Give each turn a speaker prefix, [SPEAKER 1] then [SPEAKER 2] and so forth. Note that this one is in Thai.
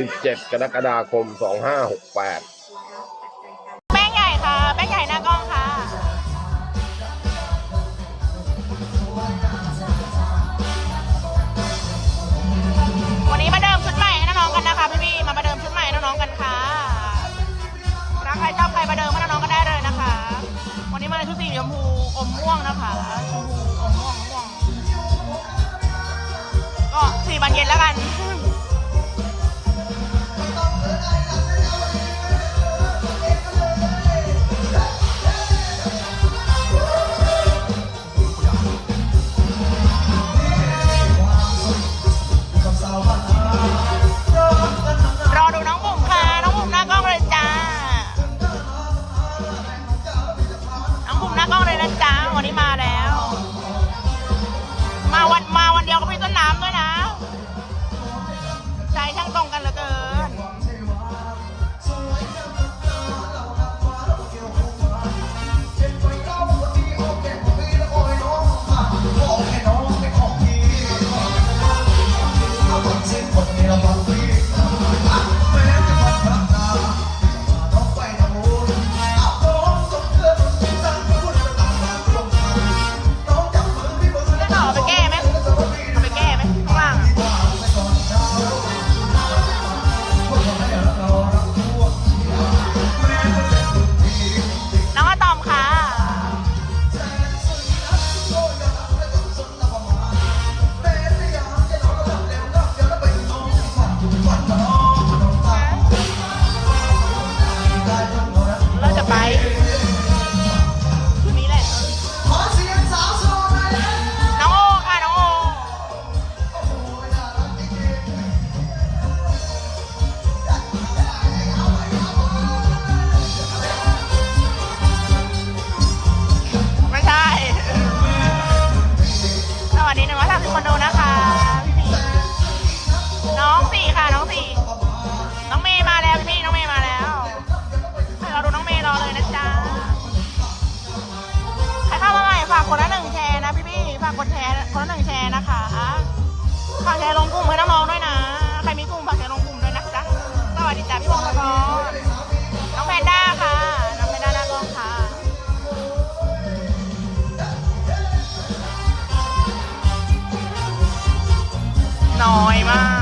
[SPEAKER 1] 17 กรกฎาคม 2568
[SPEAKER 2] แป้งใหญ่ค่ะ แป้งใหญ่หน้ากล้องค่ะ วันนี้มาเดิมชุดใหม่ให้น้องๆกันนะคะพี่ๆมาประเดิมชุดใหม่ให้น้องๆกันค่ะรักใครชอบใครมาเดิมให้น้องๆกันได้เลยนะคะ วันนี้มาในชุดสีชมพูอมม่วงนะคะชมพูอมม่วงม่วงก็สี่บานเย็นแล้วกัน กกดแชร์คนละหนึ่งแชร์นะคะฝากแชร์ลงกลุ่มให้น้องๆด้วยนะ ใครมีกลุ่มฝากแชร์ลงกลุ่มด้วยนะจ๊ะสวัสดีจ้าพี่วงศ์ละครน้องแพนด้าค่ะน้องแพนด้าหน้ากล้องค่ะน้อยมาก